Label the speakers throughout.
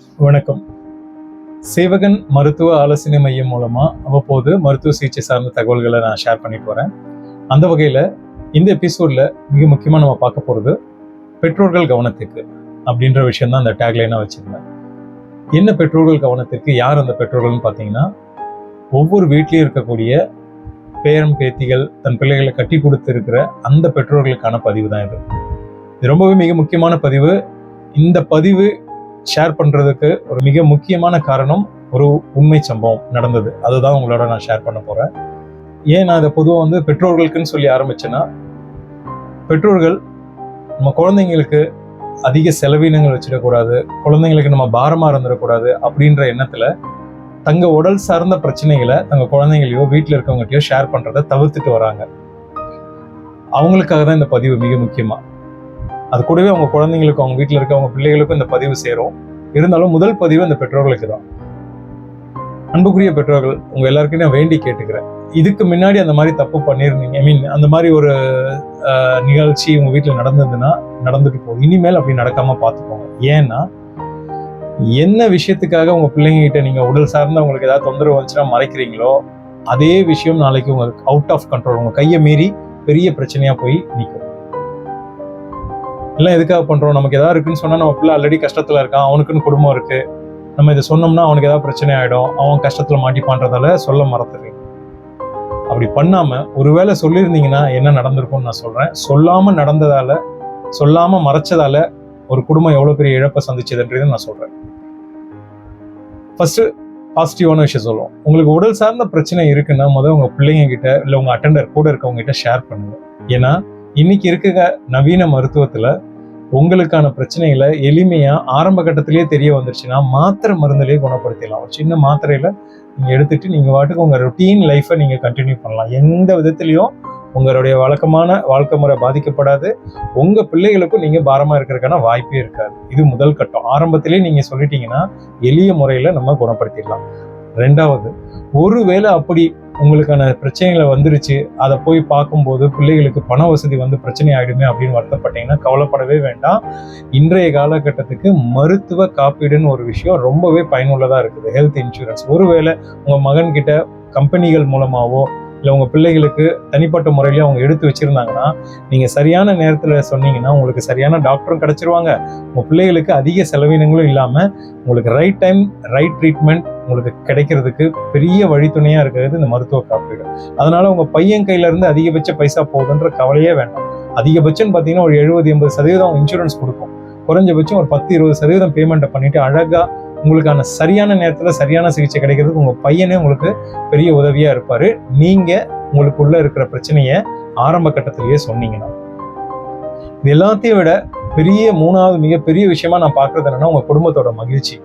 Speaker 1: வணக்கம். சேவகன் மருத்துவ ஆலோசனை மையம் மூலமா அவ்வப்போது மருத்துவ சிகிச்சை சார்ந்த தகவல்களை நான் ஷேர் பண்ணிட்டு வரேன் அந்த வகையில் இந்த எபிசோட்ல மிக முக்கியமாக நம்ம பார்க்க போகிறது பெற்றோர்கள் கவனத்துக்கு அப்படின்ற விஷயம் தான் அந்த டேக்லைனாக வச்சிருந்தேன். என்ன பெற்றோர்கள் கவனத்திற்கு யார் அந்த பெற்றோர்கள்னு பார்த்தீங்கன்னா ஒவ்வொரு வீட்லேயும் இருக்கக்கூடிய பேரம் பேத்திகள் தன் பிள்ளைகளை கட்டி கொடுத்துருக்கிற அந்த பெற்றோர்களுக்கான பதிவு தான் இது. இது ரொம்பவே மிக முக்கியமான பதிவு. இந்த பதிவு ஷேர் பண்ணுறதுக்கு ஒரு மிக முக்கியமான காரணம் ஒரு உண்மை சம்பவம் நடந்தது. அதுதான் உங்களோட நான் ஷேர் பண்ண போகிறேன் ஏன் நான் இதை பொதுவாக வந்து பெற்றோர்களுக்குன்னு சொல்லி ஆரம்பிச்சேன்னா பெற்றோர்கள் நம்ம குழந்தைங்களுக்கு அதிக செலவினங்கள் வச்சிடக்கூடாது குழந்தைங்களுக்கு நம்ம பாரமாக இருந்துடக்கூடாது அப்படின்ற எண்ணத்தில் தங்க உடல் சார்ந்த பிரச்சனைகளை தங்க குழந்தைங்களையோ வீட்டில் இருக்கவங்ககிட்டயோ ஷேர் பண்ணுறதை தவிர்த்துட்டு வராங்க. அவங்களுக்காக தான் இந்த பதிவு மிக முக்கியமாக அது கூடவே அவங்க குழந்தைங்களுக்கும் அவங்க வீட்டில் இருக்க அவங்க பிள்ளைகளுக்கும் இந்த பதிவு சேரும். இருந்தாலும் முதல் பதிவு அந்த பெற்றோர்களுக்கு தான். அன்புக்குரிய பெற்றோர்கள் உங்கள் எல்லாருக்கும் நான் வேண்டி கேட்டுக்கிறேன். இதுக்கு முன்னாடி அந்த மாதிரி தப்பு பண்ணியிருந்தீங்க ஐ மீன் அந்த மாதிரி ஒரு நிகழ்ச்சி உங்கள் வீட்டில் நடந்ததுன்னா நடந்துட்டு போகும் இனிமேல் அப்படி நடக்காமல் பார்த்துக்கோங்க ஏன்னா என்ன விஷயத்துக்காக உங்கள் பிள்ளைங்க நீங்கள் உடல் சார்ந்த உங்களுக்கு ஏதாவது தொந்தரவு வந்துச்சுன்னா மறைக்கிறீங்களோ அதே விஷயம் நாளைக்கு உங்களுக்கு அவுட் ஆஃப் கண்ட்ரோல் உங்கள் கையை மீறி பெரிய பிரச்சனையாக போய் நிற்கும் எல்லாம் எதுக்காக பண்ணுறோம் நமக்கு எதாவது இருக்குன்னு சொன்னால் நம்ம பிள்ளை ஆல்ரெடி கஷ்டத்தில் இருக்கான். அவனுக்குன்னு குடும்பம் இருக்குது நம்ம இதை சொன்னோம்னா அவனுக்கு ஏதாவது பிரச்சனை ஆகிடும் அவன் கஷ்டத்தில் மாட்டிப்பான்றதால சொல்ல மறந்துடுறீங்க அப்படி பண்ணாமல் ஒருவேளை சொல்லியிருந்தீங்கன்னா என்ன நடந்திருக்கும்னு நான் சொல்கிறேன் சொல்லாமல் நடந்ததால் சொல்லாமல் மறைச்சதால் ஒரு குடும்பம் எவ்வளோ பெரிய இழப்பை சந்திச்சதுன்றதை நான் சொல்கிறேன் ஃபஸ்ட்டு பாசிட்டிவான விஷயம் சொல்லுவோம். உங்களுக்கு உடல் சார்ந்த பிரச்சனை இருக்குன்னா முதல் உங்கள் பிள்ளைங்க கிட்ட இல்லை உங்கள் அட்டெண்டர் கூட இருக்கவங்க கிட்ட ஷேர் பண்ணுங்க. ஏன்னா இன்னைக்கு இருக்க நவீன மருத்துவத்துல உங்களுக்கான பிரச்சனைகளை எளிமையா ஆரம்ப கட்டத்திலேயே தெரிய வந்துருச்சுன்னா மாத்திரை மருந்துலேயே குணப்படுத்திடலாம். ஒரு சின்ன மாத்திரையில நீங்க எடுத்துட்டு நீங்க வாட்டுக்கு உங்க ரொட்டீன் லைஃப்பை நீங்க கண்டினியூ பண்ணலாம். எந்த விதத்திலையும் உங்களுடைய வழக்கமான வாழ்க்கை முறை பாதிக்கப்படாது. உங்க பிள்ளைகளுக்கும் நீங்க பாரமா இருக்கிறதுக்கான வாய்ப்பே இருக்காது. இது முதல் கட்டம். ஆரம்பத்திலேயே நீங்க சொல்லிட்டீங்கன்னா எளிய முறையில நம்ம குணப்படுத்திடலாம். ரெண்டாவது ஒருவேளை அப்படி உங்களுக்கான பிரச்சனைகளை வந்துருச்சு அதை போய் பார்க்கும்போது பிள்ளைகளுக்கு பண வசதி வந்து பிரச்சனை ஆயிடுமே அப்படின்னு வருத்தப்பட்டீங்கன்னா கவலைப்படவே வேண்டாம். இன்றைய காலகட்டத்துக்கு மருத்துவ காப்பீடுன்னு ஒரு விஷயம் ரொம்பவே பயனுள்ளதாக இருக்குது ஹெல்த் இன்சூரன்ஸ் ஒருவேளை உங்கள் மகன்கிட்ட கம்பெனிகள் மூலமாகவோ இல்லை உங்கள் பிள்ளைகளுக்கு தனிப்பட்ட முறையில அவங்க எடுத்து வச்சிருந்தாங்கன்னா நீங்கள் சரியான நேரத்தில் சொன்னீங்கன்னா உங்களுக்கு சரியான டாக்டரும் கிடச்சிருவாங்க. உங்கள் பிள்ளைகளுக்கு அதிக செலவினங்களும் இல்லாமல் உங்களுக்கு ரைட் டைம் ரைட் ட்ரீட்மெண்ட் உங்களுக்கு கிடைக்கிறதுக்கு பெரிய வழித்துணையா இருக்கிறது இந்த மருத்துவ காப்பீடு. அதனால உங்க பையன் கையில இருந்து அதிகபட்ச பைசா போகுதுன்ற கவலையே வேண்டாம். அதிகபட்சம் பார்த்தீங்கன்னா ஒரு எழுபது எண்பது சதவீதம் இன்சூரன்ஸ் கொடுக்கும். குறைஞ்சபட்சம் ஒரு பத்து இருபது சதவீதம் பேமெண்ட்டை பண்ணிட்டு அழகா உங்களுக்கான சரியான நேரத்துல சரியான சிகிச்சை கிடைக்கிறதுக்கு உங்க பையனே உங்களுக்கு பெரிய உதவியா இருப்பாரு. நீங்க உங்களுக்குள்ள இருக்கிற பிரச்சனையை ஆரம்ப கட்டத்திலேயே சொன்னீங்கன்னா. இது எல்லாத்தையும் விட பெரிய மூணாவது மிகப்பெரிய விஷயமா நான் பார்க்கறது என்னன்னா உங்க குடும்பத்தோட மகிழ்ச்சி.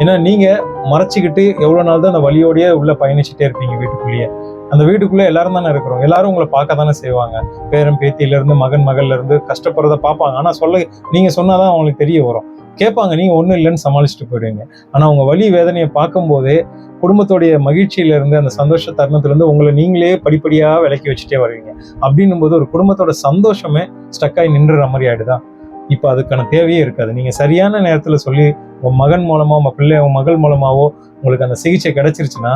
Speaker 1: ஏன்னா நீங்க மறைச்சிக்கிட்டு எவ்வளவு நாள் தான் அந்த வழியோடயே உள்ள பயணிச்சுட்டே இருப்பீங்க வீட்டுக்குள்ளேயே. அந்த வீட்டுக்குள்ளே எல்லாரும் தானே இருக்கிறோம். எல்லாரும் உங்களை பார்க்க தானே செய்வாங்க. பேரன் பேத்தியிலேருந்து மகன் மகள்லேருந்து கஷ்டப்படுறத பார்ப்பாங்க. ஆனால் சொல்ல நீங்கள் சொன்னால் தான் அவங்களுக்கு தெரிய வரும். கேட்பாங்க நீங்கள் ஒன்றும் இல்லைன்னு சமாளிச்சுட்டு போயிடுவீங்க ஆனால் உங்கள் வலி வேதனையை பார்க்கும்போதே குடும்பத்துடைய மகிழ்ச்சியிலேருந்து அந்த சந்தோஷ தருணத்துலேருந்து உங்களை நீங்களே படிப்படியாக விலக்கி வச்சுட்டே வருவீங்க. அப்படின்னும் போது ஒரு குடும்பத்தோட சந்தோஷமே ஸ்டக்காகி நின்றுற மாதிரி ஆகிடுதான் இப்போ அதுக்கான தேவையே இருக்காது. நீங்கள் சரியான நேரத்தில் சொல்லி உன் மகன் மூலமாக உங்கள் பிள்ளை உங்க மகள் மூலமாகவோ உங்களுக்கு அந்த சிகிச்சை கிடைச்சிருச்சுன்னா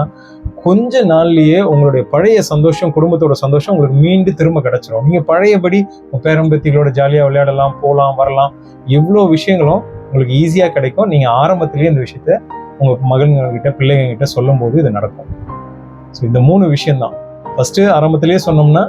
Speaker 1: கொஞ்ச நாள்லயே உங்களுடைய பழைய சந்தோஷம் குடும்பத்தோட சந்தோஷம் உங்களுக்கு மீண்டும் திரும்ப கிடைச்சிரும். நீங்கள் பழையபடி உங்கள் பேரம்பத்திகளோட ஜாலியாக விளையாடலாம் போகலாம் வரலாம். எவ்வளோ விஷயங்களும் உங்களுக்கு ஈஸியாக கிடைக்கும். நீங்கள் ஆரம்பத்துலேயே இந்த விஷயத்த உங்கள் மகன்கிட்ட கிட்ட பிள்ளைங்க கிட்ட சொல்லும்போது இது நடக்கும். ஸோ இந்த மூணு விஷயம்தான். ஃபஸ்ட்டு ஆரம்பத்திலேயே சொன்னோம்னா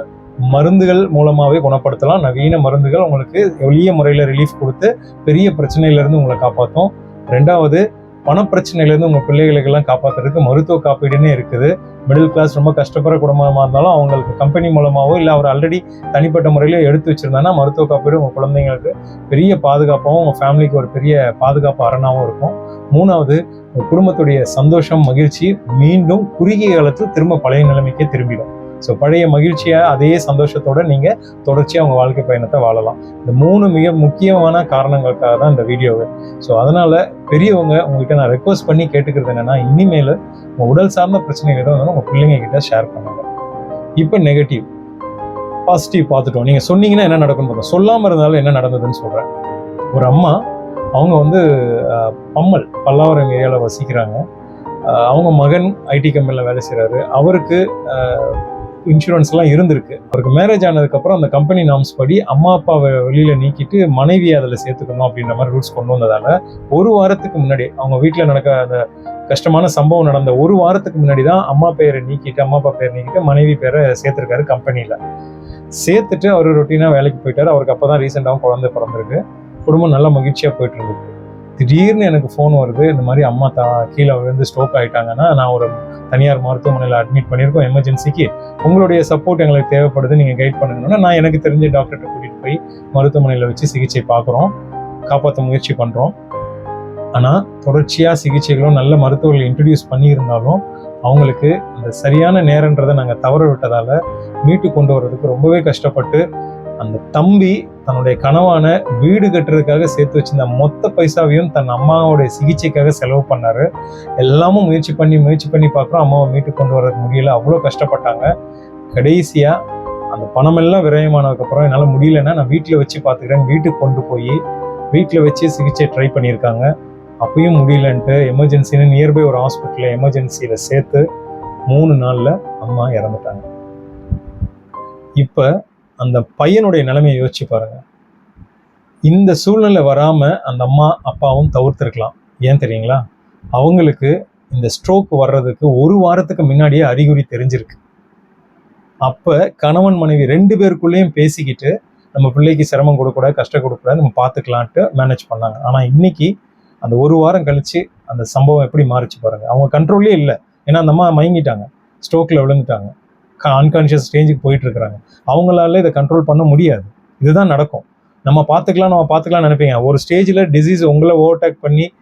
Speaker 1: மருந்துகள் மூலமாகவே குணப்படுத்தலாம். நவீன மருந்துகள் உங்களுக்கு எளிய முறையில் ரிலீஃப் கொடுத்து பெரிய பிரச்சனையிலேருந்து உங்களை காப்பாற்றும். ரெண்டாவது பணப்பிரச்சனையிலேருந்து உங்கள் பிள்ளைகளுக்கெல்லாம் காப்பாத்துறதுக்கு மருத்துவ காப்பீடுன்னு இருக்குது. மிடில் கிளாஸ் ரொம்ப கஷ்டப்படுற குடும்பமாக இருந்தாலும் அவங்களுக்கு கம்பெனி மூலமாகவோ இல்லை அவர் ஆல்ரெடி தனிப்பட்ட முறையில எடுத்து வச்சுருந்தாங்கன்னா மருத்துவ காப்பீடு உங்கள் குழந்தைங்களுக்கு பெரிய பாதுகாப்பாகவும் உங்கள் ஃபேமிலிக்கு ஒரு பெரிய பாதுகாப்பு அரணாகவும் இருக்கும். மூணாவது உங்கள் குடும்பத்துடைய சந்தோஷம் மகிழ்ச்சி மீண்டும் குறுகிய காலத்தில் திரும்ப பழைய நிலைமைக்கே திரும்பிடும். ஸோ பழைய மகிழ்ச்சியாக அதே சந்தோஷத்தோட நீங்கள் தொடர்ச்சியாக உங்கள் வாழ்க்கை பயணத்தை வாழலாம். இந்த மூணு மிக முக்கியமான காரணங்களுக்காக தான் இந்த வீடியோவை ஸோ அதனால் பெரியவங்க உங்கள்கிட்ட நான் ரெக்வஸ்ட் பண்ணி கேட்டுக்கிறது என்னென்னா இனிமேல் உங்கள் உடல் சார்ந்த பிரச்சனைகள் எதுவும் இருந்தாலும் உங்க பிள்ளைங்க கிட்ட ஷேர் பண்ணுங்க. இப்போ நெகட்டிவ் பாசிட்டிவ் பார்த்துட்டோம். நீங்கள் சொன்னீங்கன்னா என்ன நடக்கும்னு பார்த்தோம் சொல்லாமல் இருந்தாலும் என்ன நடந்ததுன்னு சொல்கிறேன் ஒரு அம்மா அவங்க வந்து பம்மல் பல்லாவரம் ஏரியாவில் வசிக்கிறாங்க. அவங்க மகன் ஐடி கம்பெனியில் வேலை செய்கிறாரு அவருக்கு இன்சூரன்ஸ்லாம் இருந்திருக்கு. அவருக்கு மேரேஜ் ஆனதுக்கப்புறம் அந்த கம்பெனி நாம்ஸ் படி அம்மா அப்பாவை வெளியில் நீக்கிட்டு மனைவியை அதில் சேர்த்துக்கணும் அப்படின்ற மாதிரி ரூல்ஸ் கொண்டு வந்ததால் ஒரு வாரத்துக்கு முன்னாடி அவங்க வீட்டில் நடக்க அந்த கஷ்டமான சம்பவம் நடந்த ஒரு வாரத்துக்கு முன்னாடி தான் அம்மா பேரை நீக்கிட்டு அம்மா அப்பா பேரை நீக்கிட்டு மனைவி பேரை சேர்த்துருக்காரு கம்பெனியில் சேர்த்துட்டு அவர் ரொட்டீனாக வேலைக்கு போயிட்டார். அவருக்கு அப்போ தான் ரீசெண்டாகவும் குழந்தை பிறந்திருக்கு. குடும்பம் நல்ல மகிழ்ச்சியாக போயிட்டு இருந்தது. திடீர்னு எனக்கு ஃபோன் வருது இந்த மாதிரி அம்மா தா கீழே விழுந்து ஸ்ட்ரோக் ஆகிட்டாங்கன்னா நான் ஒரு தனியார் மருத்துவமனையில் அட்மிட் பண்ணியிருக்கோம் எமர்ஜென்சிக்கு உங்களுடைய சப்போர்ட் எங்களுக்கு தேவைப்படுது நீங்கள் கைட் பண்ணணும்னா நான் எனக்கு தெரிஞ்ச டாக்டர்கிட்ட கூட்டிகிட்டு போய் மருத்துவமனையில் வச்சு சிகிச்சை பார்க்குறோம் காப்பாற்ற முயற்சி பண்ணுறோம் ஆனால் தொடர்ச்சியாக சிகிச்சைகளும் நல்ல மருத்துவர்கள் இன்ட்ரடியூஸ் பண்ணியிருந்தாலும் அவங்களுக்கு அந்த சரியான நேரன்றதை நாங்கள் தவற விட்டதால் மீட்டு கொண்டு வர்றதுக்கு ரொம்பவே கஷ்டப்பட்டு அந்த தம்பி தன்னுடைய கனவான வீடு கட்டுறதுக்காக சேர்த்து வச்சிருந்த மொத்த பைசாவையும் தன் அம்மாவோடைய சிகிச்சைக்காக செலவு பண்ணாரு. எல்லாமும் முயற்சி பண்ணி முயற்சி பண்ணி பார்க்குறோம் அம்மாவை மீட்டு கொண்டு வர்றது முடியல. அவ்வளோ கஷ்டப்பட்டாங்க. கடைசியாக அந்த பணமெல்லாம் விரயமானதுக்கப்புறம் என்னால் முடியலன்னா நான் வீட்டில் வச்சு பார்த்துக்கிறேன் வீட்டுக்கு கொண்டு போய் வீட்டில் வச்சு சிகிச்சை ட்ரை பண்ணியிருக்காங்க. அப்பயும் முடியலன்ட்டு எமர்ஜென்சின்னு நியர்பை ஒரு ஹாஸ்பிட்டலில் எமர்ஜென்சியில் சேர்த்து மூணு நாளில் அம்மா இறந்துட்டாங்க. இப்போ அந்த பையனுடைய நிலைமையை யோசிச்சு பாருங்க. இந்த சூழ்நிலை வராமல் அந்த அம்மா அப்பாவும் தவிர்த்துருக்கலாம். ஏன் தெரியுங்களா? அவங்களுக்கு இந்த ஸ்ட்ரோக் வர்றதுக்கு ஒரு வாரத்துக்கு முன்னாடியே அறிகுறி தெரிஞ்சிருக்கு. அப்போ கணவன் மனைவி ரெண்டு பேருக்குள்ளேயும் பேசிக்கிட்டு நம்ம பிள்ளைக்கு சிரமம் கொடுக்கக்கூடாது கஷ்டம் கொடுக்கக்கூடாது நம்ம பார்த்துக்கலான்ட்டு மேனேஜ் பண்ணாங்க. ஆனால் இன்னைக்கு அந்த ஒரு வாரம் கழித்து அந்த சம்பவம் எப்படி மாறிச்சு பாருங்கள் அவங்க கண்ட்ரோல்லே இல்லை. ஏன்னா அந்த அம்மா மயங்கிட்டாங்க. ஸ்ட்ரோக்கில் விழுந்துட்டாங்க. அன்கான்ஷியஸ் ஸ்டேஜுக்கு போயிட்டு இருக்கிறாங்க அவங்களால இதை கண்ட்ரோல் பண்ண முடியாது. இதுதான் நடக்கும். நம்ம பார்த்துக்கலாம் நம்ம பார்த்துக்கலாம் நினைப்பீங்க. ஒரு ஸ்டேஜில் டிசீஸ் உங்களை ஓவர்டேக் பண்ணி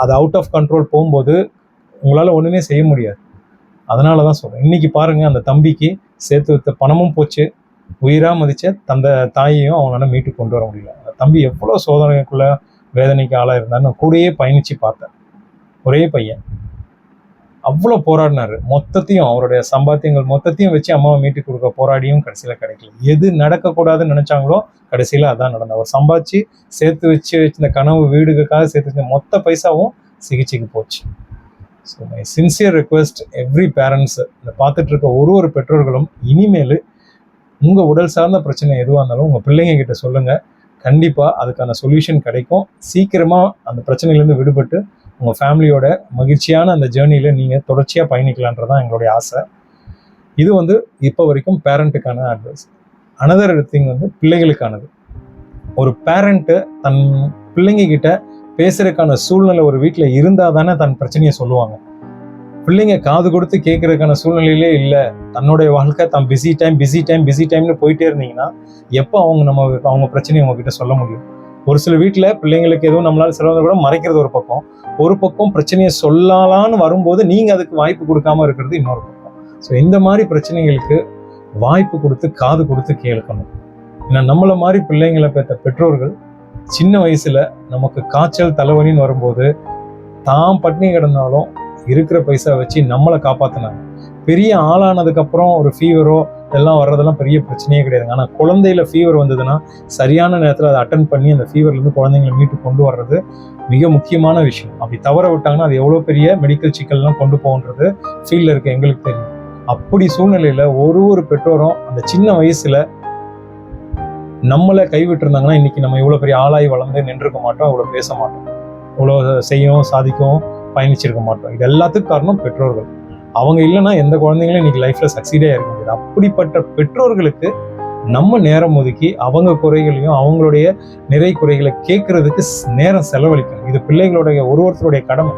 Speaker 1: அது அவுட் ஆஃப் கண்ட்ரோல் போகும்போது உங்களால் ஒன்றுமே செய்ய முடியாது. அதனால தான் சொல்கிறேன் இன்றைக்கி பாருங்கள் அந்த தம்பிக்கு சேர்த்து வைத்த பணமும் போச்சு. உயிராக மதிச்ச தந்த தாயையும் அவங்களால மீட்டு கொண்டு வர முடியல. அந்த தம்பி எவ்வளோ சோதனைக்குள்ளே வேதனைக்கு ஆளாக இருந்தான்னு கூடயே பயணித்து பார்த்தேன். ஒரே பையன். அவ்வளோ போராடினாரு. மொத்தத்தையும் அவருடைய சம்பாத்தியங்கள் மொத்தத்தையும் வச்சு அம்மாவை மீட்டு கொடுக்க போராடியும் கடைசியில் கிடைக்கல. எது நடக்கக்கூடாதுன்னு நினைச்சாங்களோ கடைசியில் அதான் நடந்தது. அவர் சம்பாதிச்சு சேர்த்து வச்சு வச்சிருந்த கனவு வீடுகளுக்காக சேர்த்து வச்ச மொத்த பைசாவும் சிகிச்சைக்கு போச்சு. So my sincere request every parents இந்த பார்த்துட்டு இருக்க ஒரு ஒரு பெற்றோர்களும் இனிமேல் உங்கள் உடல் சார்ந்த பிரச்சனை எதுவாக இருந்தாலும் உங்கள் பிள்ளைங்க கிட்ட சொல்லுங்கள் கண்டிப்பாக அதுக்கான சொல்யூஷன் கிடைக்கும். சீக்கிரமாக அந்த பிரச்சனையிலேருந்து விடுபட்டு உங்கள் ஃபேமிலியோட மகிழ்ச்சியான அந்த ஜேர்னியில் நீங்கள் தொடர்ச்சியாக பயணிக்கலான்றதான் எங்களுடைய ஆசை. இது வந்து இப்போ வரைக்கும் பேரண்ட்டுக்கான அட்வைஸ். அனதர் திங் வந்து பிள்ளைகளுக்கானது. ஒரு பேரண்ட்டு தன் பிள்ளைங்க கிட்ட பேசுறதுக்கான சூழ்நிலை ஒரு வீட்டில் இருந்தால் தானே தன் பிரச்சனையை சொல்லுவாங்க. பிள்ளைங்க காது கொடுத்து கேட்கறதுக்கான சூழ்நிலையிலே இல்லை. தன்னுடைய வாழ்க்கை தான் busy time busy time busy டைம்னு போயிட்டே இருந்தீங்கன்னா எப்போ அவங்க நம்ம அவங்க பிரச்சனையை உங்ககிட்ட சொல்ல முடியும்? ஒரு சில வீட்டில் பிள்ளைங்களுக்கு எதுவும் நம்மளால செலவு கூட மறைக்கிறது ஒரு பக்கம். ஒரு பக்கம் பிரச்சனையை சொல்லலான்னு வரும்போது நீங்கள் அதுக்கு வாய்ப்பு கொடுக்காம இருக்கிறது இன்னொரு பக்கம். ஸோ இந்த மாதிரி பிரச்சனைகளுக்கு வாய்ப்பு கொடுத்து காது கொடுத்து கேட்கணும். ஏன்னா நம்மளை மாதிரி பிள்ளைங்களை பெற்ற பெற்றோர்கள் சின்ன வயசில் நமக்கு காய்ச்சல் தலைவலின்னு வரும்போது தான் பட்னி கிடந்தாலும் இருக்கிற பைசா வச்சு நம்மளை காப்பாற்றினாங்க பெரிய ஆளானதுக்கப்புறம் ஒரு ஃபீவரோ இதெல்லாம் வர்றதெல்லாம் பெரிய பிரச்சனையே கிடையாதுங்க. ஆனால் குழந்தையில ஃபீவர் வந்ததுன்னா சரியான நேரத்தில் அதை அட்டன் பண்ணி அந்த ஃபீவர்லேருந்து குழந்தைங்களை மீட்டு கொண்டு வர்றது மிக முக்கியமான விஷயம். அப்படி தவற விட்டாங்கன்னா அது எவ்வளோ பெரிய மெடிக்கல் சிக்கல்லாம் கொண்டு போகன்றது ஃபீல்டில் இருக்க எங்களுக்கு தெரியும். அப்படி சூழ்நிலையில் ஒரு ஒரு பெற்றோரும் அந்த சின்ன வயசில் நம்மளை கைவிட்டிருந்தாங்கன்னா இன்னைக்கு நம்ம இவ்வளோ பெரிய ஆளாய் வளர்ந்து நின்றுக்க மாட்டோம் இவ்வளோ பேச மாட்டோம். இவ்வளோ செய்யவும் சாதிக்கும் பயணிச்சிருக்க மாட்டோம். இது எல்லாத்துக்கும் காரணம் பெற்றோர்கள். அவங்க இல்லைன்னா எந்த குழந்தைங்களும் இன்னைக்கு லைஃப்ல சக்சீடே இருக்க முடியாது. அப்படிப்பட்ட பெற்றோர்களுக்கு நம்ம நேரம் ஒதுக்கி அவங்க குறைகளையும் அவங்களுடைய நிறை குறைகளை கேட்கறதுக்கு நேரம் செலவழிக்கணும். இது பிள்ளைகளுடைய ஒரு ஒருத்தருடைய கடமை.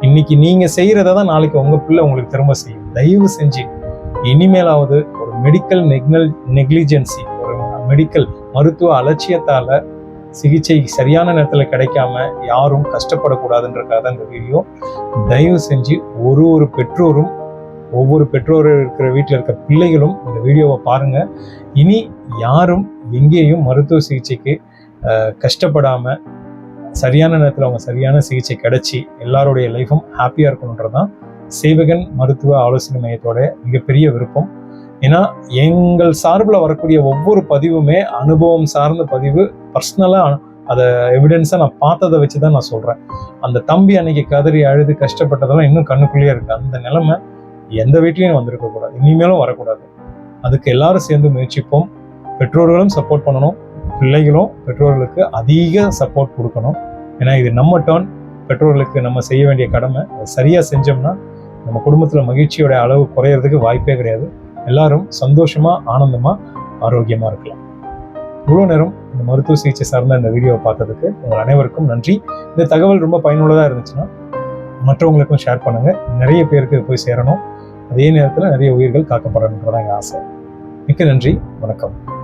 Speaker 1: இன்னைக்கு நீங்க செய்யறத தான் நாளைக்கு உங்க பிள்ளை உங்களுக்கு திரும்ப செய்யும். தயவு செஞ்சு இனிமேலாவது ஒரு மெடிக்கல் நெக்னல் நெக்லிஜென்சி ஒரு மெடிக்கல் மருத்துவ அலட்சியத்தால சிகிச்சை சரியான நேரத்தில் கிடைக்காம யாரும் கஷ்டப்படக்கூடாதுன்றக்காக தான் இந்த வீடியோ. தயவு செஞ்சு ஒரு ஒரு பெற்றோரும் ஒவ்வொரு பெற்றோர் இருக்கிற வீட்டில் இருக்க பிள்ளைகளும் இந்த வீடியோவை பாருங்கள் இனி யாரும் எங்கேயும் மருத்துவ சிகிச்சைக்கு கஷ்டப்படாமல் சரியான நேரத்தில் அவங்க சரியான சிகிச்சை கிடைச்சி எல்லாருடைய லைஃபும் ஹாப்பியாக இருக்கணுன்றது தான் சேவகன் மருத்துவ ஆலோசனை மையத்தோட மிகப்பெரிய விருப்பம். ஏன்னா எங்கள் சார்பில் வரக்கூடிய ஒவ்வொரு பதிவுமே அனுபவம் சார்ந்த பதிவு. பர்சனலாக அதை எவிடென்ஸாக நான் பார்த்ததை வச்சு தான் நான் சொல்கிறேன் அந்த தம்பி அன்னைக்கு கதறி அழுது கஷ்டப்பட்டதெல்லாம் இன்னும் கண்ணுக்குள்ளேயே இருக்குது அந்த நிலைமை எந்த வீட்லேயும் வந்திருக்கக்கூடாது. இனிமேலும் வரக்கூடாது. அதுக்கு எல்லாரும் சேர்ந்து முயற்சிப்போம். பெற்றோர்களும் சப்போர்ட் பண்ணணும். பிள்ளைகளும் பெற்றோர்களுக்கு அதிக சப்போர்ட் கொடுக்கணும். ஏன்னா இது நம்ம டேர்ன் பெற்றோர்களுக்கு நம்ம செய்ய வேண்டிய கடமை. அதை சரியாக செஞ்சோம்னா நம்ம குடும்பத்தில் மகிழ்ச்சியோட அளவு குறையிறதுக்கு வாய்ப்பே கிடையாது. எல்லாரும் சந்தோஷமா ஆனந்தமா ஆரோக்கியமா இருக்கலாம். இவ்வளோ நேரம் இந்த மருத்துவ சிகிச்சை சார்ந்த இந்த வீடியோவை பார்த்ததுக்கு உங்கள் அனைவருக்கும் நன்றி. இந்த தகவல் ரொம்ப பயனுள்ளதாக இருந்துச்சுன்னா மற்றவங்களுக்கும் ஷேர் பண்ணுங்கள் நிறைய பேருக்கு போய் சேரணும். அதே நேரத்தில் நிறைய உயிர்கள் காக்கப்படணுன்றதான் எங்கள் ஆசை. மிக்க நன்றி. வணக்கம்.